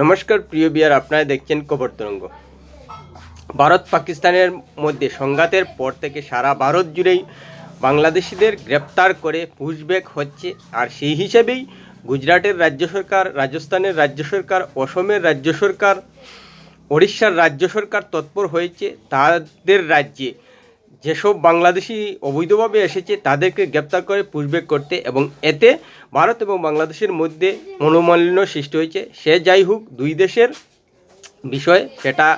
নমস্কার, প্রিয় বিয়ার, আপনারা দেখছেন কবর তরঙ্গ। ভারত পাকিস্তানের মধ্যে সংঘাতের পর থেকে সারা ভারত জুড়েই বাংলাদেশিদের গ্রেপ্তার করে পুশব্যাক হচ্ছে, আর সেই হিসেবেই গুজরাটের রাজ্য সরকার, রাজস্থানের রাজ্য সরকার, অসমের রাজ্য সরকার, ওড়িশার রাজ্য সরকার তৎপর হয়েছে। তাদের রাজ্যে যেসব বাংলাদেশি অবৈধভাবে এসেছে, তাদেরকে গ্রেপ্তার করে পুশব্যাক করতে এবং এতে ভারত এবং বাংলাদেশের মধ্যে মনোমালিন্য সৃষ্টি হয়েছে। সে যাই হোক, দুই দেশের বিষয় সেটা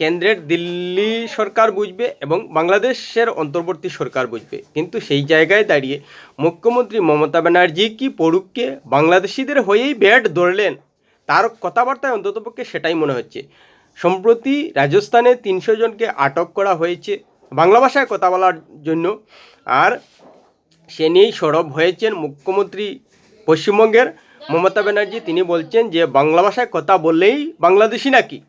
কেন্দ্রের দিল্লি সরকার বুঝবে এবং বাংলাদেশের অন্তর্বর্তী সরকার বুঝবে। কিন্তু সেই জায়গায় দাঁড়িয়ে মুখ্যমন্ত্রী মমতা ব্যানার্জি কি পড়ুককে বাংলাদেশিদের হয়েই ব্যাট ধরলেন? তার কথাবার্তায় অন্ততপক্ষে সেটাই মনে হচ্ছে। সম্প্রতি রাজস্থানে তিনশো জনকে আটক করা হয়েছে। বাংলা ভাষায় কথা বলার জন্য। আর সে নিয়েই সরব হয়েছেন মুখ্যমন্ত্রী পশ্চিমবঙ্গের মমতা ব্যানার্জি। তিনি বলছেন যে, বাংলা ভাষায় কথা বললেই বাংলাদেশি নাকি?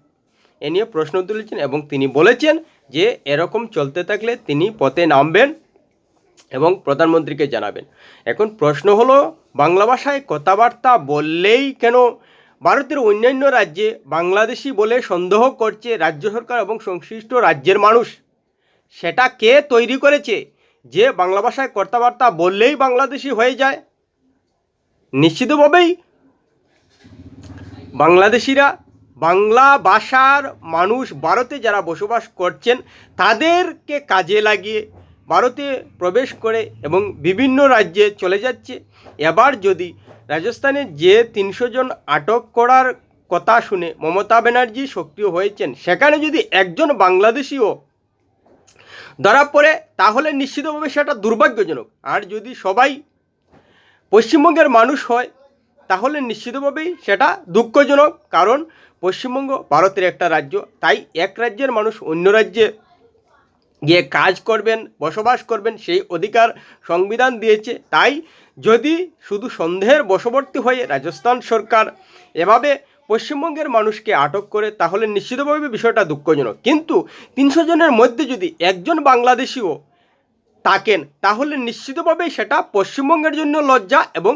এ নিয়ে প্রশ্ন তুলেছেন এবং তিনি বলেছেন যে, এরকম চলতে থাকলে তিনি পথে নামবেন এবং প্রধানমন্ত্রীকে জানাবেন। এখন প্রশ্ন হলো, বাংলা ভাষায় কথাবার্তা বললেই কেন? ভারতের অন্যান্য রাজ্যে বাংলাদেশি বলে সন্দেহ করছে রাজ্য সরকার এবং সংশ্লিষ্ট রাজ্যের মানুষ। সেটা কে তৈরি করেছে? যে বাংলা ভাষায় কথাবার্তা বললেই বাংলাদেশি হয়ে যায়। নিশ্চিতভাবেই বাংলাদেশিরা বাংলা ভাষার মানুষ ভারতে যারা বসবাস করছেন, তাদেরকে কাজে লাগিয়ে ভারতে প্রবেশ করে এবং বিভিন্ন রাজ্যে চলে যাচ্ছে। এবার যদি রাজস্থানে যে তিনশো জন আটক করার কথা শুনে মমতা ব্যানার্জি সক্রিয় হয়েছেন, সেখানে যদি একজন বাংলাদেশিও ধরা পড়ে, তাহলে নিশ্চিতভাবে সেটা দুর্ভাগ্যজনক। আর যদি সবাই পশ্চিমবঙ্গের মানুষ হয়, তাহলে নিশ্চিতভাবেই সেটা দুঃখজনক, কারণ পশ্চিমবঙ্গ ভারতের একটা রাজ্য। তাই এক রাজ্যের মানুষ অন্য রাজ্যে গিয়ে কাজ করবেন, বসবাস করবেন, সেই অধিকার সংবিধান দিয়েছে। তাই যদি শুধু সন্দেহের বশবর্তী হয়ে রাজস্থান সরকার এভাবে পশ্চিমবঙ্গের মানুষকে আটক করে তাহলে নিশ্চিতভাবে বিষয়টা দুঃখজনক। কিন্তু তিনশো জনের মধ্যে যদি একজন বাংলাদেশিও থাকেন, তাহলে নিশ্চিতভাবেই সেটা পশ্চিমবঙ্গের জন্য লজ্জা এবং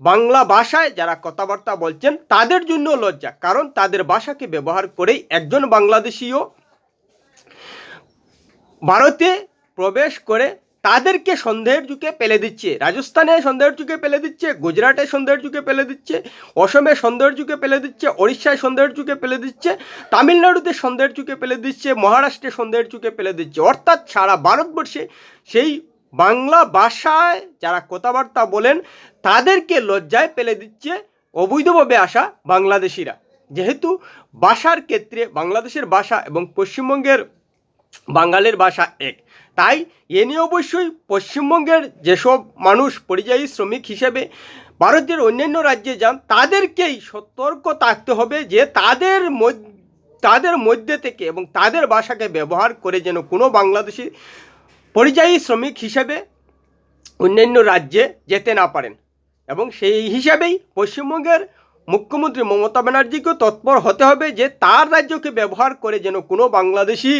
বাংলা ভাষায় যারা কথাবার্তা বলছেন, তাদের জন্য লজ্জা। কারণ তাদের ভাষাকে ব্যবহার করেই একজন বাংলাদেশিও ভারতে প্রবেশ করে তাদেরকে সন্দেহের যুগে পেলে দিচ্ছে, রাজস্থানে সন্দেহের যুগে পেলে দিচ্ছে, গুজরাটে সন্দেহের যুগে পেলে দিচ্ছে, অসমে সন্দেহের যুগে পেলে দিচ্ছে, ওড়িশায় সন্দেহের যুগে পেলে দিচ্ছে, তামিলনাড়ুতে সন্দেহের যুগে পেলে দিচ্ছে, মহারাষ্ট্রে সন্দেহের যুগে পেলে দিচ্ছে। অর্থাৎ সারা ভারতবর্ষে সেই বাংলা ভাষায় যারা কথাবার্তা বলেন, তাদেরকে লজ্জায় পেলে দিচ্ছে অবৈধভাবে আসা বাংলাদেশিরা। যেহেতু ভাষার ক্ষেত্রে বাংলাদেশের ভাষা এবং পশ্চিমবঙ্গের বাঙালির ভাষা এক। তাই এ নিয়ে অবশ্যই পশ্চিমবঙ্গের যেসব মানুষ পরিযায়ী শ্রমিক হিসেবে ভারতের অন্যান্য রাজ্যে যান, তাদেরকেই সতর্ক থাকতে হবে যে তাদের তাদের মধ্যে থেকে এবং তাদের ভাষাকে ব্যবহার করে যেন কোনো বাংলাদেশি পরিযায়ী শ্রমিক হিসেবে অন্যান্য রাজ্যে যেতে না পারেন। এবং সেই হিসাবেই পশ্চিমবঙ্গের মুখ্যমন্ত্রী মমতা ব্যানার্জিকেও তৎপর হতে হবে যে তার রাজ্যকে ব্যবহার করে যেন কোনো বাংলাদেশি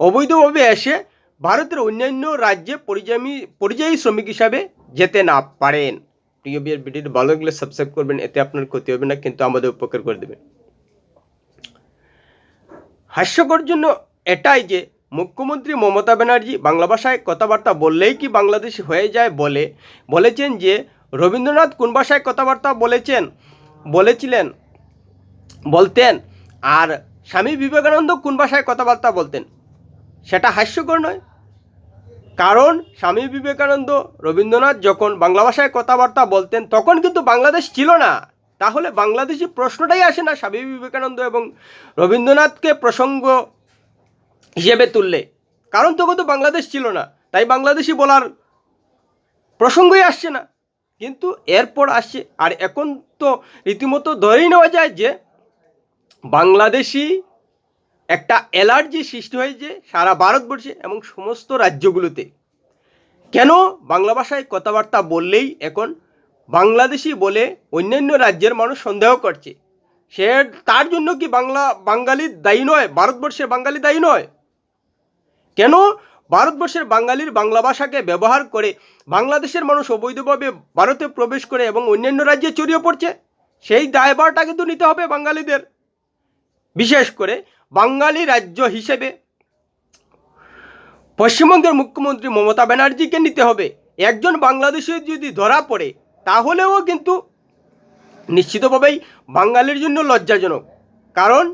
অবৈধভাবে এসে ভারতের অন্যান্য রাজ্যে পরিযায়ী পরিযায়ী শ্রমিক হিসাবে যেতে না পারেন। প্রিয় বিয়ের ভিডিওটি ভালো লাগলে সাবস্ক্রাইব করবেন, এতে আপনার ক্ষতি হবে না, কিন্তু আমাদের উপকার করে দেবেন হাস্যকর জন্য এটাই যে মুখ্যমন্ত্রী মমতা ব্যানার্জি বাংলা ভাষায় কথাবার্তা বললেই কি বাংলাদেশি হয়ে যায় বলে, বলেছেন যে রবীন্দ্রনাথ কোন ভাষায় কথাবার্তা বলেছেন, বলেছিলেন, বলতেন, আর স্বামী বিবেকানন্দ কোন ভাষায় কথাবার্তা বলতেন? সেটা হাস্যকর নয়। কারণ স্বামী বিবেকানন্দ রবীন্দ্রনাথ যখন বাংলা ভাষায় কথাবার্তা বলতেন, তখন কিন্তু বাংলাদেশ ছিল না। তাহলে বাংলাদেশি প্রশ্নটাই আসে না স্বামী বিবেকানন্দ এবং রবীন্দ্রনাথকে প্রসঙ্গ হিসেবে তুললে। কারণ তখন তো বাংলাদেশ ছিল না, তাই বাংলাদেশি বলার প্রসঙ্গই আসছে না। কিন্তু এরপর আসছে, আর এখন তো রীতিমতো ধরেই নেওয়া যায় যে বাংলাদেশি একটা অ্যালার্জি সৃষ্টি হয়েছে সারা ভারতবর্ষে এবং সমস্ত রাজ্যগুলোতে। কেন বাংলা ভাষায় কথাবার্তা বললেই এখন বাংলাদেশি বলে অন্যান্য রাজ্যের মানুষ সন্দেহ করছে? সে তার জন্য কি বাংলা বাঙালি দায়ী নয়? ভারতবর্ষের বাঙালি দায়ী নয়? কেন ভারতবর্ষের বাঙালির বাংলা ভাষাকে ব্যবহার করে বাংলাদেশের মানুষ অবৈধভাবে ভারতে প্রবেশ করে এবং অন্যান্য রাজ্যে ছড়িয়ে পড়ছে? সেই দায়ভারটা কিন্তু নিতে হবে বাঙালিদের। বিশেষ করে বাঙালি রাজ্য হিসেবে। পশ্চিমবঙ্গের মুখ্যমন্ত্রী মমতা ব্যানার্জিকে নিতে হবে। একজন বাংলাদেশি যদি ধরা পড়ে, তাহলেও কিন্তু নিশ্চিতভাবেই বাঙালির জন্য লজ্জাজনক। কারণ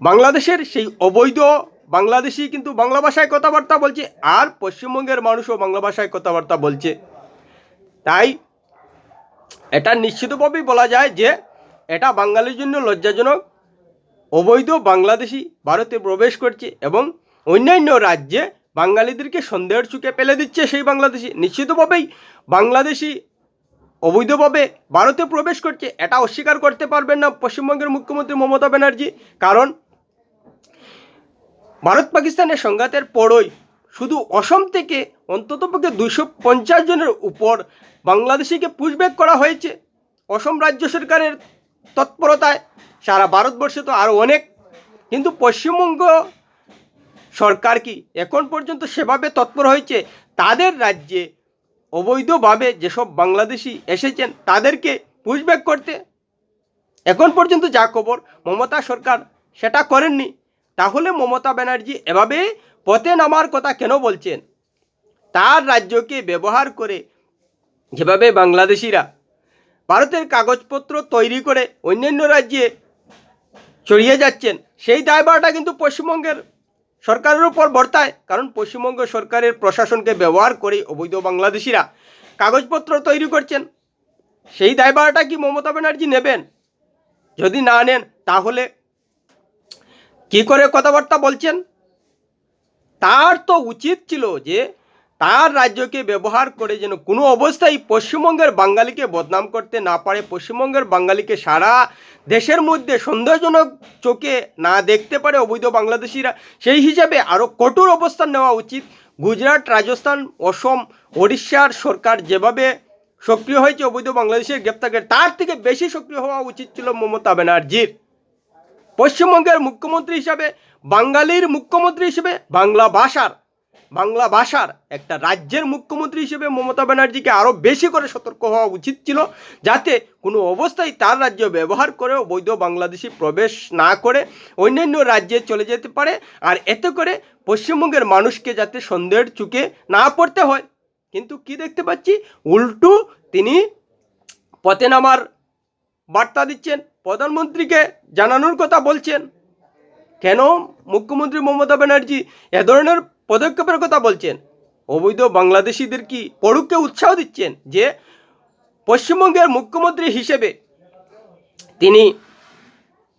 বাংলাদেশের সেই অবৈধ বাংলাদেশি কিন্তু বাংলা ভাষায় কথাবার্তা বলছে, আর পশ্চিমবঙ্গের মানুষও বাংলা ভাষায় কথাবার্তা বলছে। তাই এটা নিশ্চিতভাবেই বলা যায় যে এটা বাঙালির জন্য লজ্জাজনক। অবৈধ বাংলাদেশি ভারতে প্রবেশ করছে এবং অন্যান্য রাজ্যে বাঙালিদেরকে সন্দেহের চুকে ফেলে দিচ্ছে সেই বাংলাদেশি। নিশ্চিতভাবেই বাংলাদেশি অবৈধভাবে ভারতে প্রবেশ করছে, এটা অস্বীকার করতে পারবেন না পশ্চিমবঙ্গের মুখ্যমন্ত্রী মমতা ব্যানার্জি, কারণ ভারত পাকিস্তানের সংঘাতের পরই শুধু অসম থেকে অন্ততপক্ষে দুশো পঞ্চাশ জনের উপর বাংলাদেশিকে পুশব্যাক করা হয়েছে। অসম রাজ্য সরকারের তৎপরতায় সারা ভারতবর্ষে তো আরও অনেক। কিন্তু পশ্চিমবঙ্গ সরকার কি এখন পর্যন্ত সেভাবে তৎপর হয়েছে? তাদের রাজ্যে অবৈধভাবে যেসব বাংলাদেশি এসেছেন, তাদেরকে পুশব্যাক করতে? এখন পর্যন্ত যা খবর, মমতা সরকার সেটা করেননি। তাহলে মমতা ব্যানার্জি এভাবে পথে নামার কথা কেন বলছেন? তার রাজ্যকে ব্যবহার করে যেভাবে বাংলাদেশিরা ভারতের কাগজপত্র তৈরি করে অন্যান্য রাজ্যে ছড়িয়ে যাচ্ছেন। সেই দায়ভারটা কিন্তু পশ্চিমবঙ্গের সরকারের উপর বর্তায়। কারণ পশ্চিমবঙ্গ সরকারের প্রশাসনকে ব্যবহার করে অবৈধ বাংলাদেশিরা কাগজপত্র তৈরি করছেন। সেই দায়ভারটা কি মমতা ব্যানার্জি নেবেন? যদি না নেন, তাহলে কি করে কথাবার্তা বলছেন? তার তো উচিত ছিল যে তার রাজ্যকে ব্যবহার করে যেন কোনো অবস্থায় পশ্চিমবঙ্গের বাঙালিকে বদনাম করতে না পারে, পশ্চিমবঙ্গের বাঙালিকে সারা দেশের মধ্যে সন্দেহজনক চোখে না দেখতে পারে অবৈধ বাংলাদেশিরা। সেই হিসাবে আরও কঠোর অবস্থান নেওয়া উচিত। গুজরাট, রাজস্থান, অসম, ওড়িশার সরকার যেভাবে সক্রিয় হয়েছে অবৈধ বাংলাদেশের গ্রেপ্তারকে, তার থেকে বেশি সক্রিয় হওয়া উচিত ছিল মমতা ব্যানার্জির। পশ্চিমবঙ্গের মুখ্যমন্ত্রী হিসাবে, বাঙালির মুখ্যমন্ত্রী হিসেবে বাংলা ভাষার বাংলা ভাষার একটা রাজ্যের মুখ্যমন্ত্রী হিসেবে মমতা ব্যানার্জিকে আরও বেশি করে সতর্ক হওয়া উচিত ছিল, যাতে কোনো অবস্থায় তার রাজ্য ব্যবহার করে বৈধ বাংলাদেশি প্রবেশ না করে অন্যান্য রাজ্যে চলে যেতে পারে, আর এতে করে পশ্চিমবঙ্গের মানুষকে যাতে সন্দেহের চুকে না পড়তে হয়। কিন্তু কি দেখতে পাচ্ছি? উল্টু তিনি পথে নামার বার্তা দিচ্ছেন, প্রধানমন্ত্রীকে জানানোর কথা বলছেন। কেন মুখ্যমন্ত্রী মমতা ব্যানার্জি এ ধরনের পদক্ষেপের কথা বলছেন। অবৈধ বাংলাদেশিদের কি পড়ুককে উৎসাহ দিচ্ছেন যে পশ্চিমবঙ্গের মুখ্যমন্ত্রী হিসেবে তিনি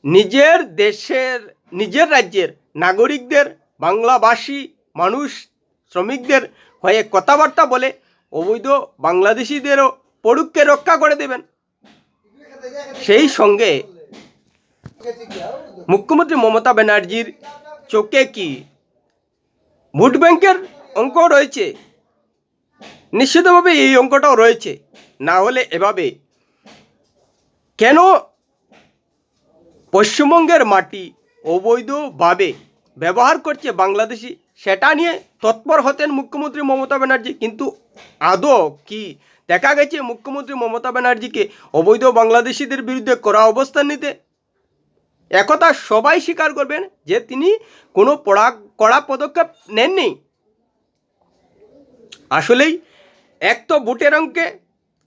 নিজের দেশের, নিজের রাজ্যের নাগরিকদের বাংলাভাষী মানুষ, শ্রমিকদের হয়ে কথাবার্তা বলে অবৈধ বাংলাদেশিদেরও পড়ুককে রক্ষা করে দেবেন। সেই সঙ্গে মুখ্যমন্ত্রী মমতা ব্যানার্জির চোখে কি ভোট ব্যাংকের অঙ্ক রয়েছে। নিশ্চিতভাবে এই অঙ্কটাও রয়েছে। না হলে এভাবে কেন পশ্চিমবঙ্গের মাটি অবৈধভাবে ব্যবহার করছে বাংলাদেশি? সেটা নিয়ে তৎপর হতেন মুখ্যমন্ত্রী মমতা ব্যানার্জি। কিন্তু আদৌ কি দেখা গেছে মুখ্যমন্ত্রী মমতা ব্যানার্জিকে অবৈধ বাংলাদেশিদের বিরুদ্ধে করা অবস্থান নিতে? একথা সবাই স্বীকার করবেন যে তিনি কোনো পড়া, কড়া পদক্ষেপ নেননি। আসলেই এক তো বুটের অঙ্কে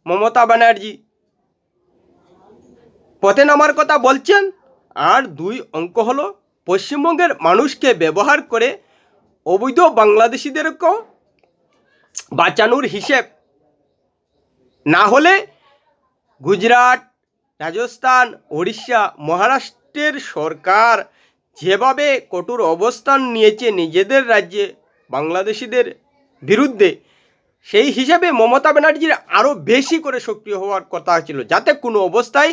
মমতা ব্যানার্জি পথে নামার কথা বলছেন, আর দুই অঙ্ক হলো পশ্চিমবঙ্গের মানুষকে ব্যবহার করে অবৈধ বাংলাদেশিদেরকেও বাঁচানোর হিসেব। না হলে গুজরাট, রাজস্থান, ওড়িশা মহারাষ্ট্রের সরকার যেভাবে কঠোর অবস্থান নিয়েছে নিজেদের রাজ্যে, বাংলাদেশিদের বিরুদ্ধে, সেই হিসাবে মমতা ব্যানার্জির আরও বেশি করে সক্রিয় হওয়ার কথা ছিল। যাতে কোনো অবস্থায়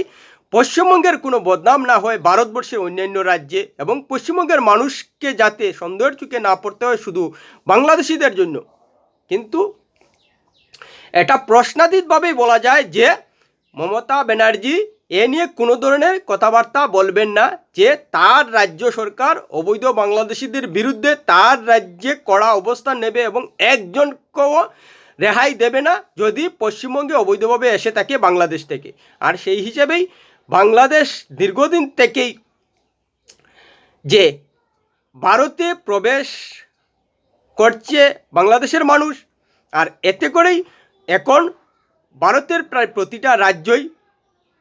পশ্চিমবঙ্গের কোনো বদনাম না হয় ভারতবর্ষের অন্যান্য রাজ্যে এবং পশ্চিমবঙ্গের মানুষকে যাতে সন্দেহের চুকে না পড়তে হয় শুধু বাংলাদেশিদের জন্য। কিন্তু এটা প্রশ্নাতীতভাবেই বলা যায় যে মমতা ব্যানার্জি এ নিয়ে কোনো ধরনের কথাবার্তা বলবেন না যে তার রাজ্য সরকার, অবৈধ বাংলাদেশিদের বিরুদ্ধে তার রাজ্যে কড়া অবস্থান নেবে এবং একজনকেও রেহাই দেবে না যদি পশ্চিমবঙ্গে অবৈধভাবে এসে থাকে বাংলাদেশ থেকে। আর সেই হিসেবেই বাংলাদেশ দীর্ঘদিন থেকেই যে ভারতে প্রবেশ করছে বাংলাদেশের মানুষ, আর এতে করেই এখন ভারতের প্রায় প্রতিটা রাজ্যই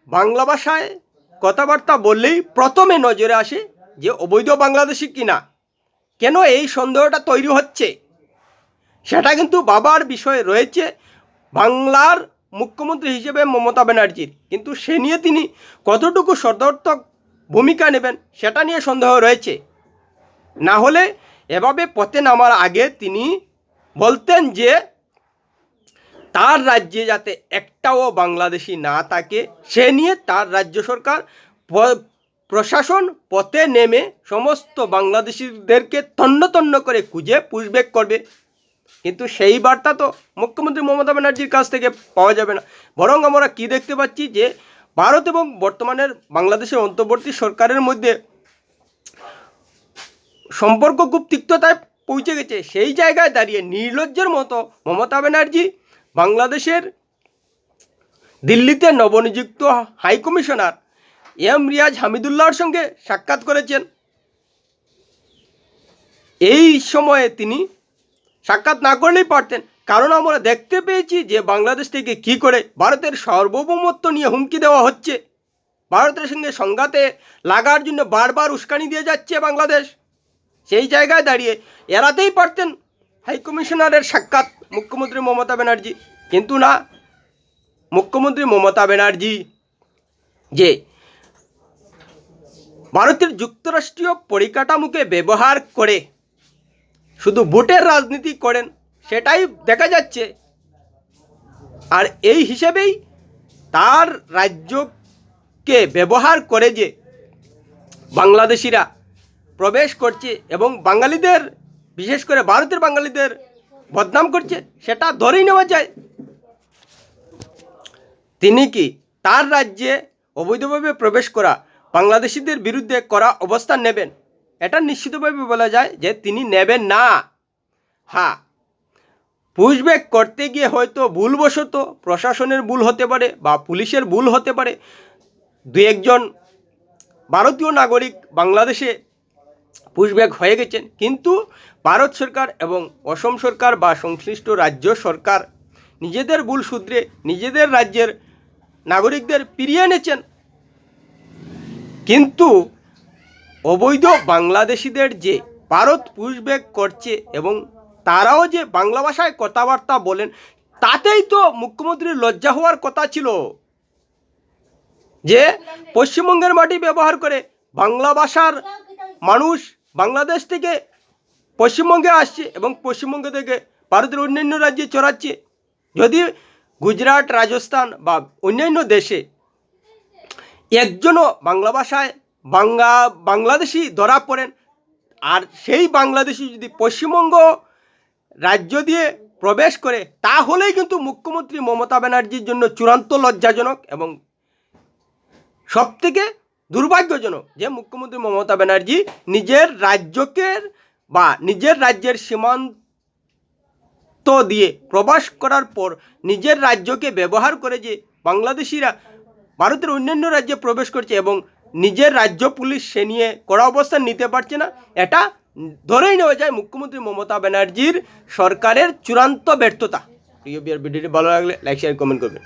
বাংলা ভাষায় কথাবার্তা বললেই প্রথমে নজরে আসে যে অবৈধ বাংলাদেশি কিনা। কেন এই সন্দেহটা তৈরি হচ্ছে? সেটা কিন্তু বাবার বিষয় রয়েছে বাংলার মুখ্যমন্ত্রী হিসেবে মমতা ব্যানার্জির। কিন্তু সে নিয়ে তিনি কতটুকু সদর্থক ভূমিকা নেবেন সেটা নিয়ে সন্দেহ রয়েছে। না হলে এভাবে পথে নামার আগে তিনি বলতেন যে তার রাজ্যে যাতে একটাও বাংলাদেশি না থাকে, সে নিয়ে তার রাজ্য সরকার প্রশাসন পথে নেমে সমস্ত বাংলাদেশিদেরকে তন্ন তন্ন করে খুঁজে পুষবেক করবে। কিন্তু সেই বার্তা তো মুখ্যমন্ত্রী মমতা ব্যানার্জির কাছ থেকে পাওয়া যাবে না। বরং আমরা কি দেখতে পাচ্ছি যে ভারত এবং বর্তমানের বাংলাদেশের অন্তর্বর্তী সরকারের মধ্যে সম্পর্ক খুব তিক্ততায় পৌঁছে গেছে। সেই জায়গায় দাঁড়িয়ে নির্লজ্জের মতো মমতা ব্যানার্জি বাংলাদেশের দিল্লিতে নবনিযুক্ত হাইকমিশনার এম রিয়াজ হামিদুল্লাহর সঙ্গে সাক্ষাৎ করেছেন। এই সময়ে তিনি সাক্ষাৎ না করলেই পারতেন। কারণ আমরা দেখতে পেয়েছি যে বাংলাদেশ থেকে কি করে ভারতের সার্বভৌমত্ব নিয়ে হুমকি দেওয়া হচ্ছে। ভারতের সঙ্গে সংঘাতে লাগার জন্য বারবার উস্কানি দিয়ে যাচ্ছে বাংলাদেশ। সেই জায়গায় দাঁড়িয়ে এড়াতেই পারতেন হাইকমিশনারের সাক্ষাৎ। মুখ্যমন্ত্রী মমতা ব্যানার্জি। কিন্তু না, মুখ্যমন্ত্রী মমতা ব্যানার্জি যে ভারতের যুক্তরাষ্ট্রীয় পরিকাঠামোকে ব্যবহার করে শুধু ভোটের রাজনীতি করেন, সেটাই দেখা যাচ্ছে। আর এই হিসেবেই তার রাজ্যকে ব্যবহার করে যে বাংলাদেশিরা প্রবেশ করছে এবং বাঙালিদের, বিশেষ করে ভারতের বাঙালিদের বদনাম করছে, সেটা ধরেই নেওয়া যায়। তিনি কি তার রাজ্যে অবৈধভাবে প্রবেশ করা বাংলাদেশিদের বিরুদ্ধে করা অবস্থান নেবেন? এটা নিশ্চিতভাবে বলা যায় যে তিনি নেবেন না। হ্যাঁ পুশব্যাক করতে গিয়ে হয়তো ভুলবশত প্রশাসনের ভুল হতে পারে বা পুলিশের ভুল হতে পারে। দু একজন ভারতীয় নাগরিক বাংলাদেশে পুশব্যাক হয়ে গেছেন। কিন্তু ভারত সরকার এবং অসম সরকার বা সংশ্লিষ্ট রাজ্য সরকার নিজেদের ভুল সূত্রে নিজেদের রাজ্যের নাগরিকদের পিরিয়ে এনেছেন। কিন্তু অবৈধ বাংলাদেশিদের যে ভারত পুশব্যাক করছে এবং তারাও যে বাংলা ভাষায় কথাবার্তা বলেন, তাতেই তো মুখ্যমন্ত্রীর লজ্জা হওয়ার কথা ছিল। যে পশ্চিমবঙ্গের মাটি ব্যবহার করে বাংলা ভাষার মানুষ বাংলাদেশ থেকে পশ্চিমবঙ্গে আসছে এবং পশ্চিমবঙ্গ থেকে ভারতের অন্যান্য রাজ্যে চড়াচ্ছে। যদি গুজরাট, রাজস্থান বা অন্যান্য দেশে একজনও বাংলা ভাষায় বাংলা, বাংলাদেশি ধরা পড়েন, আর সেই বাংলাদেশি যদি পশ্চিমবঙ্গ রাজ্য দিয়ে প্রবেশ করে, তাহলেই কিন্তু মুখ্যমন্ত্রী মমতা ব্যানার্জির জন্য চূড়ান্ত লজ্জাজনক এবং সব থেকে দুর্ভাগ্যজনক যে মুখ্যমন্ত্রী মমতা ব্যানার্জি নিজের রাজ্যকে বা নিজের রাজ্যের সীমান্ত দিয়ে প্রবাস করার পর নিজের রাজ্যকে ব্যবহার করে যে বাংলাদেশিরা ভারতের অন্যান্য রাজ্যে প্রবেশ করছে এবং নিজের রাজ্য পুলিশ সে নিয়ে কড়া অবস্থান নিতে পারছে না, এটা ধরেই নেওয়া যায় মুখ্যমন্ত্রী মমতা ব্যানার্জির সরকারের চূড়ান্ত ব্যর্থতা। প্রিয় বিয়ার ভিডিওটি ভালো লাগলে লাইক শেয়ার কমেন্ট করবেন।